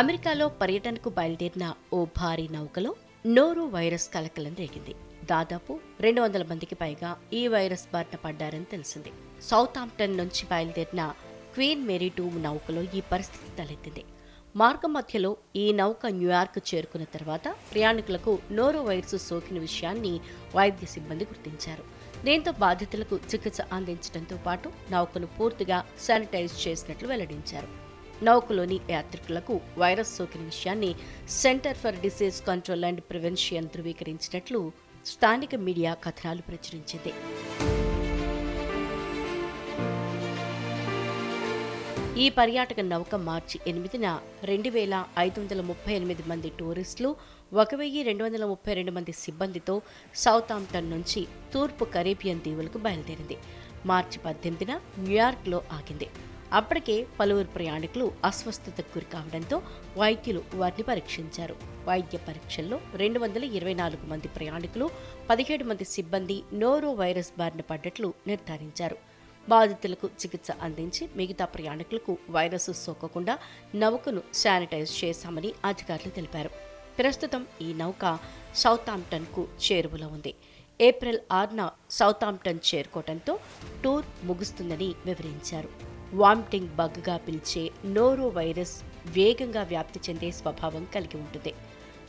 అమెరికాలో పర్యటనకు బయలుదేరిన ఓ భారీ నౌకలో నోరో వైరస్ కలకలం రేగింది. దాదాపు రెండు వందల మందికి పైగా ఈ వైరస్ బారిన పడ్డారని తెలిసింది. సౌత్ ఆంప్టన్ నుంచి బయలుదేరిన క్వీన్ మేరీ టూ నౌకలో ఈ పరిస్థితి తలెత్తింది. మార్గం మధ్యలో ఈ నౌక న్యూయార్క్ చేరుకున్న తర్వాత ప్రయాణికులకు నోరో వైరస్ సోకిన విషయాన్ని వైద్య సిబ్బంది గుర్తించారు. దీంతో బాధితులకు చికిత్స అందించడంతో పాటు నౌకను పూర్తిగా శానిటైజ్ చేసినట్లు వెల్లడించారు. నౌకలోని యాత్రికులకు వైరస్ సోకిన విషయాన్ని center for disease control and prevention ధృవీకరించినట్లు స్థానిక మీడియా కథనాలు ప్రచురించింది. ఈ పర్యాటక నౌక మార్చి ఎనిమిదిన రెండు వేల ఐదు వందల ముప్పై ఎనిమిది మంది టూరిస్టులు ఒక వెయ్యి రెండు వందల ముప్పై రెండు మంది సిబ్బందితో సౌత్ ఆంప్టన్ నుంచి తూర్పు కరేబియన్ దీవులకు బయలుదేరింది. మార్చి పద్దెనిమిదిన న్యూయార్క్లో ఆగింది. అప్పటికే పలువురు ప్రయాణికులు అస్వస్థతకు గురి కావడంతో వైద్యులు వారిని పరీక్షించారు. వైద్య పరీక్షల్లో రెండు వందల ఇరవై నాలుగు మంది ప్రయాణికులు పదిహేడు మంది సిబ్బంది నోరో వైరస్ బారిన పడ్డట్లు నిర్ధారించారు. బాధితులకు చికిత్స అందించి మిగతా ప్రయాణికులకు వైరస్ సోకకుండా నౌకను శానిటైజ్ చేశామని అధికారులు తెలిపారు. ప్రస్తుతం ఈ నౌక సౌతాంప్టన్కు చేరువలో ఉంది. ఏప్రిల్ ఆరున సౌతాంప్టన్ చేరుకోవడంతో టూర్ ముగుస్తుందని వివరించారు. వామిటింగ్ బగ్గా పిలిచే నోరో వైరస్ వేగంగా వ్యాప్తి చెందే స్వభావం కలిగి ఉంటుంది.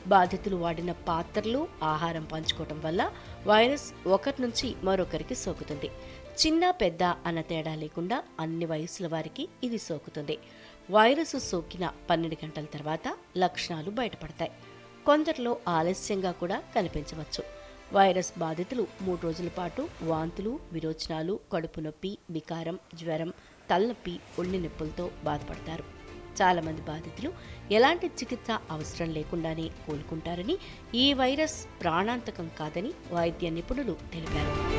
బాధితులు వాడిన పాత్రలు ఆహారం పంచుకోవటం వల్ల వైరస్ ఒకరి నుంచి మరొకరికి సోకుతుంది. చిన్న పెద్ద అన్న తేడా లేకుండా అన్ని వయసుల వారికి ఇది సోకుతుంది. వైరస్ సోకిన పన్నెండు గంటల తర్వాత లక్షణాలు బయటపడతాయి. కొందరిలో ఆలస్యంగా కూడా కనిపించవచ్చు. వైరస్ బాధితులు మూడు రోజుల పాటు వాంతులు విరోచనాలు కడుపు నొప్పి వికారం జ్వరం తలనొప్పి ఒళ్ళి నొప్పులతో బాధపడతారు. చాలామంది బాధితులు ఎలాంటి చికిత్స అవసరం లేకుండానే కోలుకుంటారని ఈ వైరస్ ప్రాణాంతకం కాదని వైద్య నిపుణులు తెలిపారు.